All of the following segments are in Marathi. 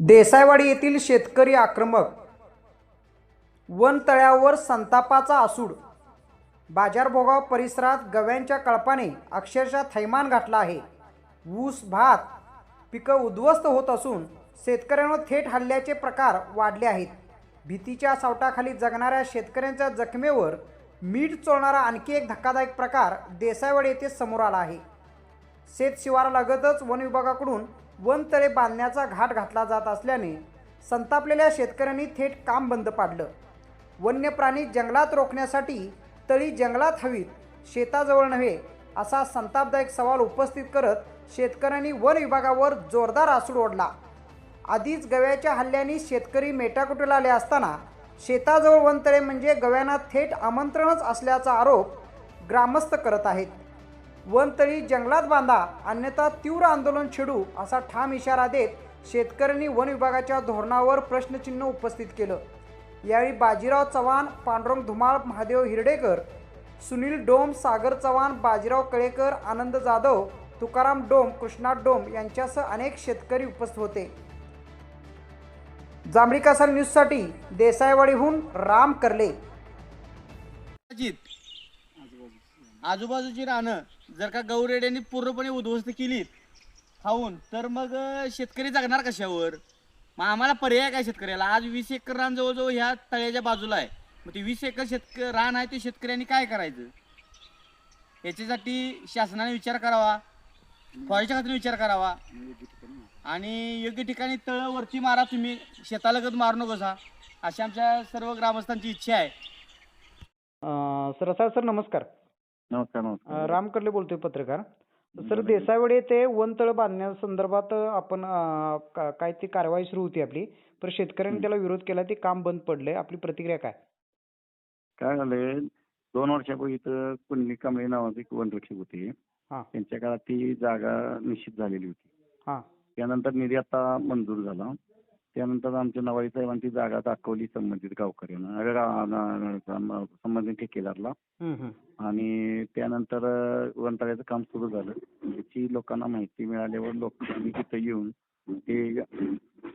देसाईवाडी येथील शेतकरी आक्रमक वनतळ्यावर संतापाचा आसूड. बाजारभोगाव परिसरात गव्यांच्या कळपाने अक्षरशः थैमान घातला आहे. ऊस भात पिकं उद्ध्वस्त होत असून शेतकऱ्यांवर थेट हल्ल्याचे प्रकार वाढले आहेत. भीतीच्या सावटाखाली जगणाऱ्या शेतकऱ्यांच्या जखमेवर मीठ चोळणारा आणखी एक धक्कादायक प्रकार देसाईवाडी येथे समोर आला आहे. शेत शिवारालगतच वन विभागाकडून वनतळे बांधण्याचा घाट घातला जात असल्याने संतापलेल्या शेतकऱ्यांनी थेट काम बंद पाडलं. वन्य प्राणी जंगलात रोखण्यासाठी तळी जंगलात हवीत शेताजवळ नव्हे असा संतापदायक सवाल उपस्थित करत शेतकऱ्यांनी वन विभागावर जोरदार आसूड ओढला. आधीच गव्याच्या हल्ल्याने शेतकरी मेटाकुटीला आले असताना शेताजवळ वनतळे म्हणजे गव्यांना थेट आमंत्रणच असल्याचा आरोप ग्रामस्थ करत आहेत. वनतळी जंगलात बांधा अन्यथा तीव्र आंदोलन छेडू असा ठाम इशारा देत शेतकऱ्यांनी वन विभागाच्या धोरणावर प्रश्नचिन्ह उपस्थित केलं. यावेळी बाजीराव चव्हाण पांडुरंग धुमाळ महादेव हिरडेकर सुनील डोम सागर चव्हाण बाजीराव कळेकर आनंद जाधव तुकाराम डोम कृष्णा डोम यांच्यासह अनेक शेतकरी उपस्थित होते. जांभळी कासार न्यूजसाठी देसाईवाडीहून राम करले. आजूबाजूची रानं जर का गौरेड्यांनी पूर्णपणे उद्ध्वस्त केली खाऊन तर मग अं, शेतकरी जगणार कशावर? मग आम्हाला पर्याय काय शेतकऱ्याला? आज वीस एकर रान जवळजवळ ह्या तळ्याच्या बाजूला आहे. मग ते वीस एकर शेतक रान आहे ते शेतकऱ्यांनी काय करायचं? याच्यासाठी शासनाने विचार करावा. फॉरेस्टच्या खात्याने विचार करावा. आणि योग्य ठिकाणी तळ वरती मारा तुम्ही. शेतालगत मारू नकोसा. अशी आमच्या सर्व ग्रामस्थांची इच्छा आहे. सर असा सर नमस्कार नमस्कार नमस्कार राम कर्ले बोलतोय पत्रकार सर. देसाईवाडी येथे वनतळ बांधण्यासंदर्भात आपण काय ती कारवाई सुरू होती आपली पण शेतकऱ्यांनी. त्याला विरोध केला ते काम बंद पडलंय आपली प्रतिक्रिया काय काय झालंय दोन वर्षापूर्वी इथं कुंडली कांबळे नावाचे वनरक्षक होते. त्यांच्या काळात ती जागा निश्चित झालेली होती. त्यानंतर निधी आता मंजूर झाला त्यानंतर आमच्या नवाई साहेबांनी ती जागा दाखवली संबंधित गावकऱ्यांना अरे रा- ना- सम- संबंधित ठेकेदारला. आणि त्यानंतर अं, वनतळ्याचं काम सुरू झालं याची लोकांना माहिती मिळाल्यावर लोकांनी तिथं येऊन ते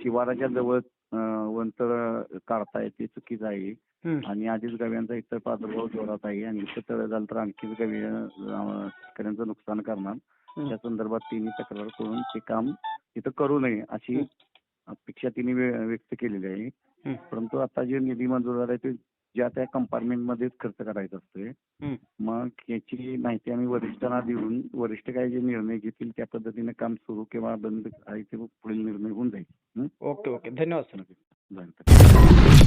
शिवाराच्या जवळ अं, वनतळ काढताय ते चुकीचं आहे. आणि आधीच गव्यांचा इतर प्रादुर्भाव जोरात आहे आणि इथं तळ झालं तर आणखीच गवी अं, शेतकऱ्यांचं नुकसान करणार. त्या संदर्भात तिने तक्रार करून ते काम तिथं करू नये अशी अपेक्षा तिने व्य- व्यक्त केलेली आहे. परंतु आता जे निधी मंजूर झालाय ते ज्या त्या कंपार्टमेंट मध्येच खर्च करायचा असतोय. मग याची माहिती आम्ही वरिष्ठांना देऊन वरिष्ठ काय जे निर्णय घेतील त्या पद्धतीने काम सुरू किंवा बंद आहे ते पुढील निर्णय होऊन जाईल? ओके ओके धन्यवाद सर धन्यवाद